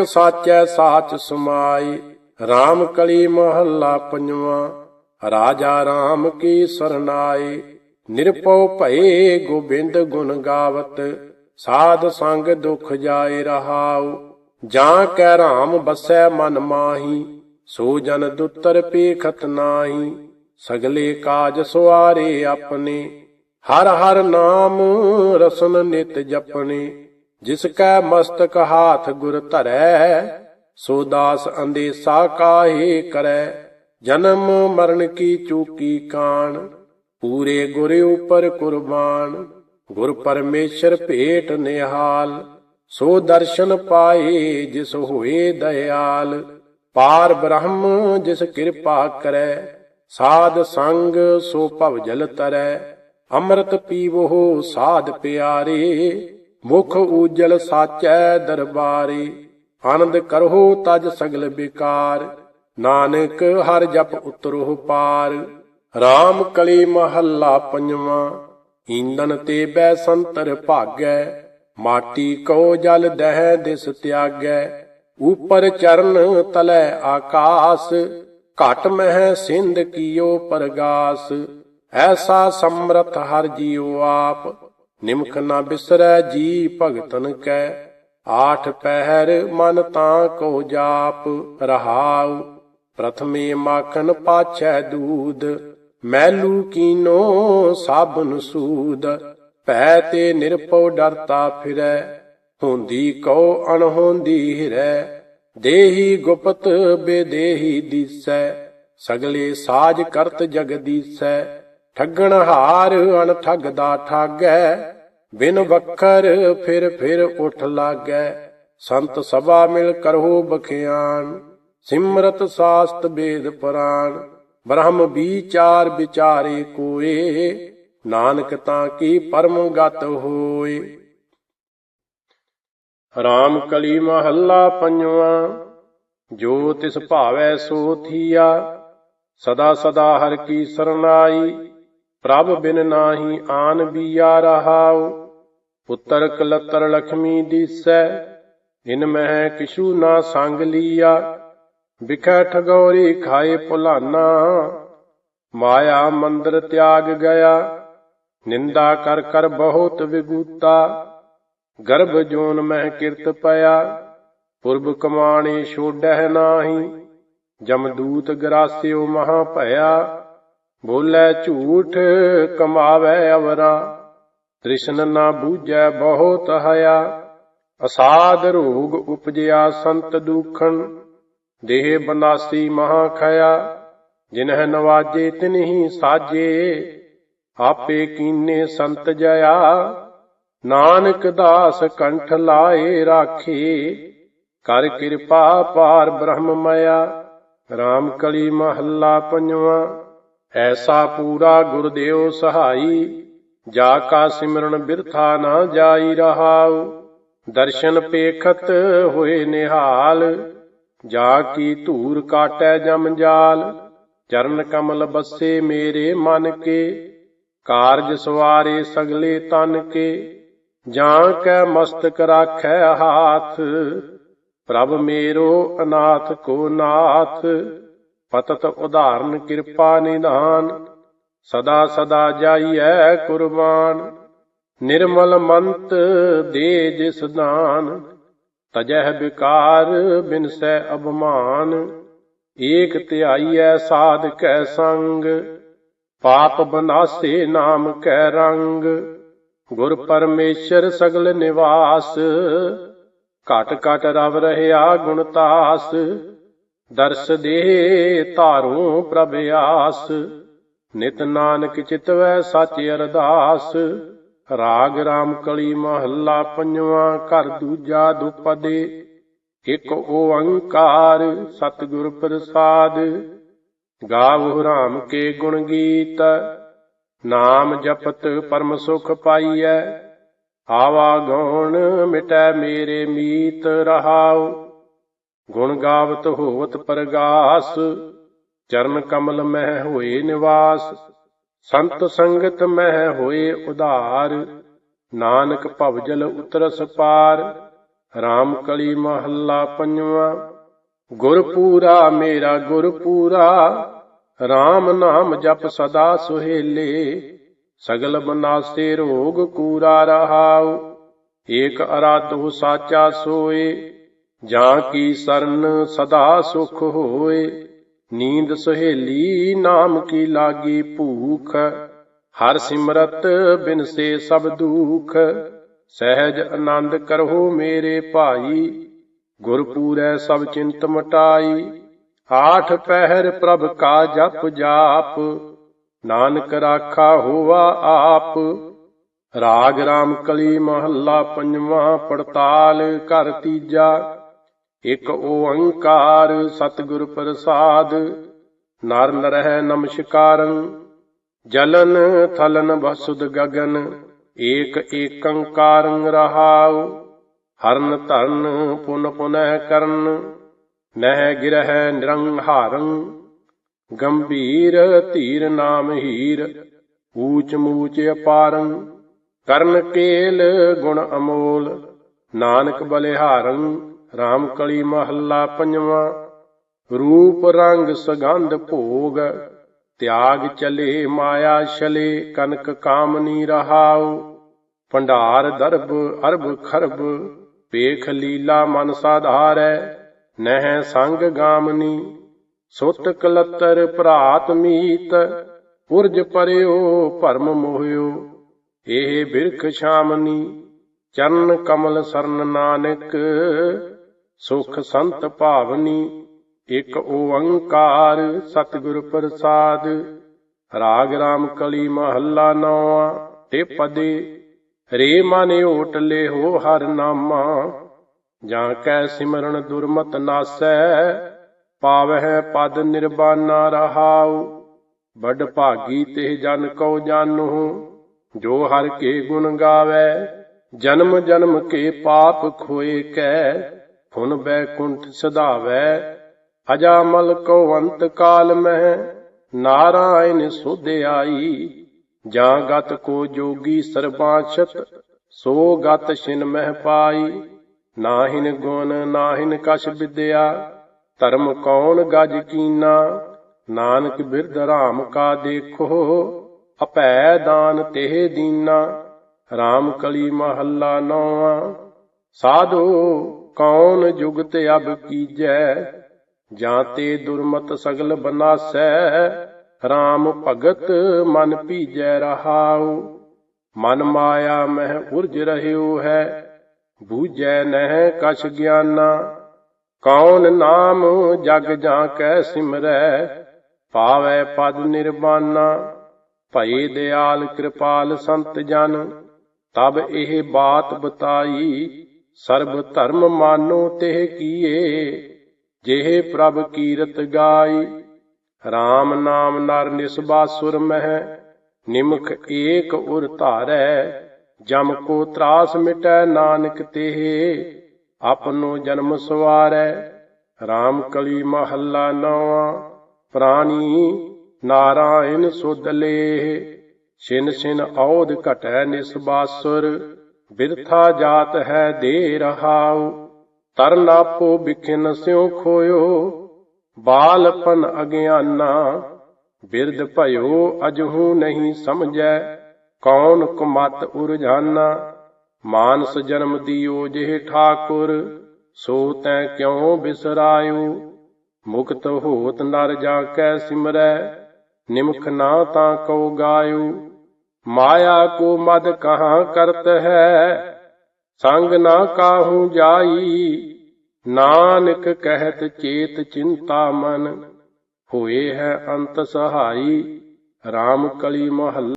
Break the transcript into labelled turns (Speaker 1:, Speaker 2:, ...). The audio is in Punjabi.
Speaker 1: ਇਕ ਸਾਚੈ ਸਾਚ ਸਮਾਈ RAM ਕਲੀ ਮਹੱਲਾ ਪੰਜਵਾਂ, ਰਾਜਾ RAM ਕੀ ਸਰਨਾਈ ਨਿਰਪਉ ਭਏ ਗੋਬਿੰਦ ਗੁਣ ਗਾਵਤ, ਸਾਧ ਸੰਗ ਦੁਖ ਜਾਏ ਰਹਾਉ, ਜਾਂ ਕੈ RAM ਬਸੈ ਮਨ ਮਾਹੀ ਸੋ ਜਨ ਦੁਤਰ ਪੇਖਤ ਨਾਹੀ, ਸਗਲੇ ਕਾਜ ਸੁਆਰੇ ਆਪਣੇ, ਹਰ ਹਰ ਨਾਮ ਰਸਨ ਨਿਤ ਜਪਣੇ। ਜਿਸ ਕੈ ਮਸਤਕ ਹਾਥ ਗੁਰ ਧਰੈ, ਸੋ ਦਾਸ ਅੰਦੇਸਾ ਕਾਹੇ ਕਰੈ। ਜਨਮ ਮਰਨ ਕੀ ਚੂਕੀ ਕਾਣ, ਪੂਰੇ ਗੁਰ ਉਪਰ ਕੁਰਬਾਨ। ਗੁਰ ਪਰਮੇਸ਼ਰ ਭੇਟ ਨਿਹਾਲ, ਸੋ ਦਰਸ਼ਨ ਪਾਏ ਜਿਸ ਹੋਏ ਦਇਆਲ। ਪਾਰ ਬ੍ਰਹਮ ਜਿਸ ਕਿਰਪਾ ਕਰੈ, ਸਾਧ ਸੰਗ ਸੋ ਭਵ ਜਲ ਤਰੈ। ਅੰਮ੍ਰਿਤ ਪੀਵੋ ਸਾਧ ਪਿਆਰੇ ਮੁਖ ਊਜਲ ਸਾਚੈ ਦਰਬਾਰੇ, ਆਨੰਦ ਕਰੋ ਤਜ ਸਗਲ ਬਿਕਾਰ, ਨਾਨਕ ਹਰ ਜਪ ਉਤਰੋ ਪਾਰ। RAM ਕਲੀ ਮਹੱਲਾ ਪੰਜਵਾਂ ਈਂਦਨ ਤੇ ਬੈ ਸੰਤਰ ਭਾਗੈ, ਮਾਟੀ ਕੋ ਜਲ ਦਹਿ ਦਿਸ ਤਿਆਗੈ, ਉਪਰ ਚਰਨ ਤਲੈ ਆਕਾਸ, ਘਟ ਮਹਿ ਸਿੰਧ ਕੀਓ ਪਰਗਾਸ, ਐਸਾ ਸਮਰਥ ਹਰ ਜੀਉ ਆਪ। ਨਿਮਖ ਨਾ ਬਿਸਰੈ ਜੀ ਭਗਤਨ ਕੈ। ਆਠ ਪਹਿਰ ਮਨ ਤਾਂ ਕੋ ਜਾਪ ਰਹਾਉ। ਪ੍ਰਥਮੇ ਮਾਖਨ ਪਾਛੈ ਦੂਧ ਮੈਲੂ ਕੀਨੋ ਸਾਬਨ ਸੂਦ। ਭੈ ਤੇ ਨਿਰਪਉ ਡਰਤਾ ਫਿਰੈ। ਹੁੰਦੀ ਕਉ ਅਣਹੋਂਦੀ ਹਿਰੈ। ਦੇਹੀ ਗੁਪਤ ਬੇਦੇਹੀ ਦੀਸੈ। ਸਗਲੇ ਸਾਜ ਕਰਤ ਜਗਦੀਸੈ ਠੱਗਣ ਹਾਰ ਅਣ ਠੱਗਦਾ ਠਾਗੈ, ਬਿਨ ਵਖਰ ਫਿਰ ਫਿਰ ਉਠ ਲਾਗੈ। ਸੰਤ ਸਭਾ ਮਿਲ ਕਰੋ ਬਖਿਆਨ, ਸਿਮਰਤ ਸਾਸਤ ਬੇਦ ਪੁਰਾਣ ਬ੍ਰਹਮ ਵਿਚਾਰ ਵਿਚਾਰੇ ਕੋਏ, ਨਾਨਕ ਤਾਂ ਕੀ ਪਰਮ ਗਤ ਹੋਏ। ਰਾਮ ਕਲੀ ਮਹੱਲਾ ਪੰਜਵਾਂ, ਜੋ ਤਿਸ ਭਾਵੈ ਸੋ ਥੀਆ, ਸਦਾ ਸਦਾ ਹਰ ਕੀ ਸਰਨਾਈ। ਪ੍ਰਭ ਬਿਨ ਨਾਹੀ ਆਨ ਬੀਆ ਰਹਾਉ, ਪੁੱਤਰ ਕਲਤਰ ਲਖਮੀ ਦੀਸੈ, ਇਨ ਮਹਿ ਕਿਛੂ ਨਾ ਸੰਗ ਲੀਆ, ਵਿਖੈ ਠਗੋਰੀ ਖਾਏ ਭੁਲਾਨਾ, ਮਾਇਆ ਮੰਦਰ ਤਿਆਗ ਗਿਆ, ਨਿੰਦਾ ਕਰ ਕਰ ਬਹੁਤ ਵਿਗੂਤਾ ਗਰਭ ਜੋਨ ਮਹਿ ਕਿਰਤ ਪਿਆ, ਪੁਰਬ ਕਮਾਣੇ ਛੋੜਹਿ ਨਾਹੀ ਜਮਦੂਤ ਗਰਾਸਿਓ ਮਹਾ ਭਇਆ ਬੋਲੇ ਝੂਠ ਕਮਾਵੇ ਅਵਰਾ, ਤ੍ਰਿਸ਼ਨ ਨਾ ਬੂਝੈ ਬਹੁਤ ਹਯਾ ਅਸਾਦ ਰੋਗ ਉਪਜਿਆ ਸੰਤ ਦੁਖਣ, ਦੇਹ ਬਨਾਸੀ ਮਹਾ ਖਇਆ। ਜਿਨਹਿ ਨਵਾਜੇ ਤਿਨਹੀ ਸਾਜੇ, ਆਪੇ ਕੀਨੇ ਸੰਤ ਜਇਆ। ਨਾਨਕ ਦਾਸ ਕੰਠ ਲਾਏ ਰਾਖੇ, ਕਰ ਕਿਰਪਾ ਪਾਰ ਬ੍ਰਹਮ ਮਇਆ RAM ਕਲੀ ਮਹੱਲਾ ਪੰਜਵਾਂ। ਐਸਾ ਪੂਰਾ ਗੁਰਦੇਵ ਸਹਾਈ, ਜਾ ਕਾ ਸਿਮਰਨ ਬਿਰਥਾ ਨਾ ਜਾਈ ਰਹਾਉ। ਦਰਸ਼ਨ ਪੇਖਤ ਹੋਏ ਨਿਹਾਲ, ਜਾ ਕੀ ਧੂਰ ਕਾਟੈ ਜਮ ਜਾਲ। ਚਰਨ ਕਮਲ ਬੱਸੇ ਮੇਰੇ ਮਨ ਕੇ, ਕਾਰਜ ਸਵਾਰੇ ਸਗਲੇ ਤਨ ਕੇ। ਜਾਂ ਕੈ ਮਸਤਕ ਰਾਖੈ ਹਾਥ, ਪ੍ਰਭ ਮੇਰੋ ਅਨਾਥ ਕੋ ਨਾਥ। ਪਤਤ ਉਧਾਰਨ ਕਿਰਪਾ ਨਿਧਾਨ, ਸਦਾ ਸਦਾ ਜਾਈਐ ਕੁਰਬਾਨ। ਨਿਰਮਲ ਮੰਤ ਦੇ ਜਿਸ ਦਾਨ, ਤਜਹ ਬਿਕਾਰ ਬਿਨਸੈ ਅਭਮਾਨ। ਏਕ ਧਿਆਈਐ ਸਾਧ ਕੈ ਸੰਗ, ਪਾਪ ਬਨਾਸੇ ਨਾਮ ਕੈ ਰੰਗ। ਗੁਰ ਪਰਮੇਸ਼ਰ ਸਗਲ ਨਿਵਾਸ, ਘਟ ਘਟ ਰਵ ਰਹਿਆ ਗੁਣਤਾਸ ਦਰਸ ਦੇ ਧਾਰੂ ਪ੍ਰਭ ਆਸ, ਨਿਤ ਨਾਨਕ ਚਿਤਵੈ ਸਚ ਅਰਦਾਸ। ਰਾਗ ਰਾਮ ਕਲੀ ਮਹੱਲਾ ਪੰਜਵਾਂ, ਘਰ ਦੂਜਾ ਦੁਪਦੇ। ਇਕ ਓੰਕਾਰ ਸਤਿਗੁਰ ਪ੍ਰਸਾਦ। ਗਾਵੋ ਰਾਮ ਕੇ ਗੁਣ ਗੀਤ, ਨਾਮ ਜਪਤ ਪਰਮ ਸੁਖ ਪਾਈਐ। ਆਵਾ ਗਉਣ ਮਿਟੈ ਮੇਰੇ ਮੀਤ ਰਹਾਉ। ਗੁਣ ਗਾਵਤ ਹੋਵਤ ਪ੍ਰਗਾਸ, ਚਰਨ ਕਮਲ ਮਹਿ ਹੋਏ ਨਿਵਾਸ, ਸੰਤ ਸੰਗਤ ਮਹਿ ਹੋਏ ਉਧਾਰ, ਨਾਨਕ ਭਵਜਲ ਉਤਰਸ ਪਾਰ RAM ਕਲੀ ਮਹੱਲਾ ਪੰਜਵਾਂ, ਗੁਰਪੂਰਾ ਮੇਰਾ ਗੁਰਪੂਰਾ RAM ਨਾਮ ਜਪ ਸਦਾ ਸੁਹੇਲੇ, ਸਗਲ ਬਨਾਸੇ ਰੋਗ ਕੂਰਾ ਰਹਾਉ, ਏਕ ਅਰਾਧੋ ਸਾਚਾ ਸੋਏ ਜਾਂ ਕੀ ਸਰਨ ਸਦਾ ਸੁਖ ਹੋਏ? ਨੀਂਦ ਸੁਹੇਲੀ ਨਾਮ ਕੀ ਲਾਗੀ ਭੂਖ? ਹਰ ਸਿਮਰਤ ਬਿਨ ਸੇ ਸਭ ਦੁਖ। ਸਹਿਜ ਆਨੰਦ ਕਰਹੁ ਮੇਰੇ ਭਾਈ। ਗੁਰਪੂਰੈ ਸਭ ਚਿੰਤ ਮਟਾਈ। ਆਠ ਪਹਿਰ ਪ੍ਰਭ ਕਾ ਜਪ ਜਾਪ। ਨਾਨਕ ਰਾਖਾ ਹੋਵਾ ਆਪ। ਰਾਗ ਰਾਮ ਕਲੀ ਮਹੱਲਾ ਪੰਜਵਾਂ ਪੜਤਾਲ ਘਰ ਤੀਜਾ। ਇਕ ਓੰਕਾਰ ਸਤਿਗੁਰ ਪ੍ਰਸਾਦ, ਨਰ ਨਰਹਿ ਨਮਸਕਾਰੰ, ਜਲਨ ਥਲਨ ਬਸੁਦ ਗਗਨ, ਏਕ ਏਕੰਕਾਰੰ ਰਹਾਉ, ਹਰਨ ਧਰਨ ਪੁਨ ਪੁਨਹ ਕਰਨ, ਨਹਿ ਗਿਰਹਿ ਨਿਰੰਹਾਰੰ, ਗੰਭੀਰ ਧੀਰ ਨਾਮ ਹੀਰ, ਊਚ ਮੂਚ ਅਪਾਰੰ, ਕਰਨ ਕੇਲ ਗੁਣ ਅਮੋਲ, ਨਾਨਕ ਬਲਿਹਾਰੰ RAM ਕਲੀ ਮਹੱਲਾ ਪੰਜਵਾਂ, ਰੂਪ ਰੰਗ ਸਗੰਧ ਭੋਗ, ਤਿਆਗ ਚਲੇ ਮਾਇਆ ਛਲੇ, ਕਨਕ ਕਾਮਨੀ ਰਹਾਉ, ਭੰਡਾਰ ਦਰਬ ਅਰਬ ਖਰਬ, ਵੇਖ ਲੀਲਾ ਮਨ ਸਾਧਾਰੈ, ਨਹਿ ਸੰਗ ਗਾਮਨੀ, ਸੁਤ ਕਲਤਰ ਭਰਾਤ ਮੀਤ ਉਰਜ ਪਰਿਓ ਭਰਮ ਮੋਹਿਓ, ਇਹ ਬਿਰਖ ਸ਼ਾਮਨੀ, ਚਰਨ ਕਮਲ ਸਰਨ ਨਾਨਕ ਸੁਖ ਸੰਤ ਭਾਵਨੀ, ਇਕ ਓੰਕਾਰ ਸਤਿਗੁਰ ਪ੍ਰਸਾਦ। ਰਾਗ ਰਾਮ ਕਲੀ ਮਹੱਲਾ ਨੌਵਾਂ, ਤੇ ਪਦੇ, ਰੇ ਮਨ ਓਟ ਹੋ ਹਰ ਨਾਮਾ। ਜਾਂ ਕੈ ਸਿਮਰਨ ਦੁਰਮਤ ਨਾਸੈ, ਪਾਵਹਿ ਪਦ ਨਿਰਬਾਨਾ ਰਹਾਉ। ਵੱਡ ਭਾਗੀ ਤੇ ਜਨ ਕਉ ਜਾਨੂ ਜੋ ਹਰ ਕੇ ਗੁਣ ਗਾਵੇ, ਜਨਮ ਜਨਮ ਕੇ ਪਾਪ ਖੋਏ ਕੈ। ਫੁਨ ਬੈਕੁੰਠ ਸਦਾਵੈ ਅਜਾਮਲ ਕੋ ਅੰਤ ਕਾਲ ਮਹਿ, ਨਾਰਾਇਣ ਸੁਧ ਆਈ ਜਾਂ ਗਤ ਕੋ ਜੋਗੀ ਸਰਬਾਛਤ ਸੋ ਗਤ ਛਿਨ ਮਹਿ ਪਾਈ। ਨਾਹਿਨ ਗੁਣ, ਨਾਹਿਨ ਕਛ ਵਿਦਿਆ ਧਰਮ ਕੌਣ ਗਜ ਕੀਨਾ। ਨਾਨਕ ਬਿਰਧ ਰਾਮ ਕਾ ਦੇਖੋ, ਅਪੈ ਦਾਨ ਤੇ ਦੀਨਾ। RAM ਕਲੀ ਮਹੱਲਾ ਨੌਵਾਂ, ਸਾਧੂ ਕੌਣ ਜੁਗਤ ਅਬ ਕੀਜੈ? ਜਾਂ ਤੇ ਦੁਰਮਤ ਸਗਲ ਬਨਾਸੈ? RAM ਭਗਤ ਮਨ ਭੀਜੈ ਰਹਾਉ। ਮਨ ਮਾਇਆ ਮਹਿ ਉਰਜ ਰਹਿਓ ਹੈ। ਬੂਝੈ ਨਹਿ ਕਛ ਗਿਆਨਾ। ਕੌਣ ਨਾਮ ਜਗ ਜਾਂ ਕੈ ਸਿਮਰੈ? ਪਾਵੈ ਪਦ ਨਿਰਵਾਨਾ ਭਈ ਦਿਆਲ ਕਿਰਪਾਲ ਸੰਤ ਜਨ। ਤਬ ਇਹ ਬਾਤ ਬਤਾਈ ਸਰਬ ਧਰਮ ਮਾਨੋ ਤੇ ਕੀਏ, ਜਿਹੇ ਪ੍ਰਭ ਕੀਰਤ ਗਾਈ। RAM ਨਾਮ ਨਰ ਨਿਸਬਾਸੁਰ ਮਹਿ, ਨਿਮਖ ਏਕ ਉਰ ਧਾਰੈ। ਜਮ ਕੋ ਤਰਾਸ ਮਿਟੈ ਨਾਨਕ ਤੇ ਆਪਨੋ ਜਨਮ ਸਵਾਰੈ। RAM ਕਲੀ ਮਹੱਲਾ ਨੌਵਾਂ, ਪ੍ਰਾਣੀ ਨਾਰਾਇਣ ਸੁਧ ਲੇਹ। ਛਿਨ ਛਿਨ ਔਦ ਘਟੈ ਨਿਸਬਾਸੁਰ ਬਿਰਥਾ ਜਾਤ ਹੈ ਦੇ ਰਹਾਉ ਤਰਨ ਆਪੋ ਬਿਖਿਨ ਸਿਉ ਖੋਇਓ, ਬਾਲਪਨ ਅਗਿਆਨਾ, ਬਿਰਧ ਭਇਓ ਅਜਹੂ ਨਹੀਂ ਸਮਝੈ, ਕੌਣ ਕੁਮਤ ਉਰਜਾਨਾ, ਮਾਨਸ ਜਨਮ ਦਿਓ ਜਿਹ ਠਾਕੁਰ, ਸੋ ਤੈ ਕਿਉ ਬਿਸਰਾਇਓ? ਮੁਕਤ ਹੋਤ ਨਰ ਜਾ ਕੈ ਸਿਮਰੈ, ਨਿਮਖ ਨਾ ਤਾਂ ਕਉ ਗਾਇਓ। ਮਾਇਆ ਕੋ ਮਦ ਕਹਾਂ ਕਰਤ ਹੈ? ਸੰਗ ਨਾ ਕਾਹੂ ਜਾਈ? ਨਾਨਕ ਕਹਿਤ ਚੇਤ ਚਿੰਤਾ ਮਨ, ਹੋਏ ਹੈ ਅੰਤ ਸਹਾਈ। RAM ਕਲੀ ਮਹੱਲਾ